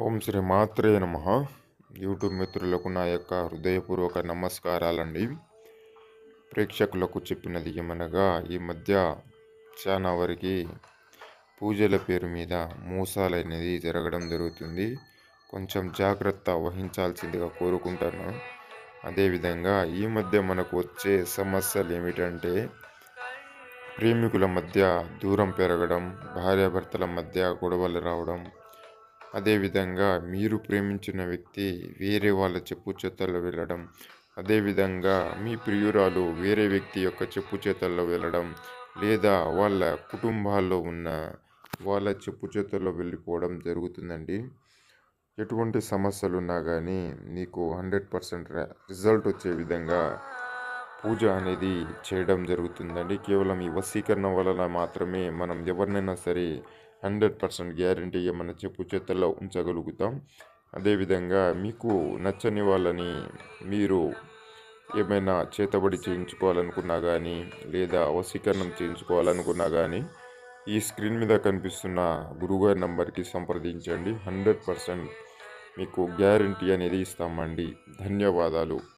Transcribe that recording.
ఓం శ్రీ మాత్రే నమ. యూట్యూబ్ మిత్రులకు నా యొక్క హృదయపూర్వక నమస్కారాలండి. ప్రేక్షకులకు చెప్పినది ఏమనగా ఈ మధ్య చాలా వరకు పూజల పేరు మీద మోసాలనేది జరగడం జరుగుతుంది. కొంచెం జాగ్రత్త వహించాల్సిందిగా కోరుకుంటాను. అదేవిధంగా ఈ మధ్య మనకు వచ్చే సమస్యలు ఏమిటంటే ప్రేమికుల మధ్య దూరం పెరగడం భార్యాభర్తల మధ్య గొడవలు రావడం అదేవిధంగా మీరు ప్రేమించిన వ్యక్తి వేరే వాళ్ళ చెప్పు చేతల్లో వెళ్ళడం అదేవిధంగా మీ ప్రియురాలు వేరే వ్యక్తి యొక్క చెప్పు చేతల్లో వెళ్ళడం లేదా వాళ్ళ కుటుంబాల్లో ఉన్న వాళ్ళ చెప్పు చేతల్లో వెళ్ళిపోవడం జరుగుతుందండి. ఎటువంటి సమస్యలు ఉన్నా కానీ నీకు హండ్రెడ్ పర్సెంట్ రిజల్ట్ వచ్చే విధంగా పూజ అనేది చేయడం జరుగుతుందండి. కేవలం ఈ వశీకరణ వలన మాత్రమే మనం ఎవరినైనా సరే హండ్రెడ్ పర్సెంట్ గ్యారంటీ మన చెప్పు చేతల్లో ఉంచగలుగుతాం. అదేవిధంగా మీకు నచ్చని వాళ్ళని మీరు ఏమైనా చేతబడి చేయించుకోవాలనుకున్నా కానీ లేదా వశీకరణం చేయించుకోవాలనుకున్నా కానీ ఈ స్క్రీన్ మీద కనిపిస్తున్న గురుగారి నంబర్కి సంప్రదించండి. హండ్రెడ్ పర్సెంట్ మీకు గ్యారంటీ అనేది ఇస్తామండి. ధన్యవాదాలు.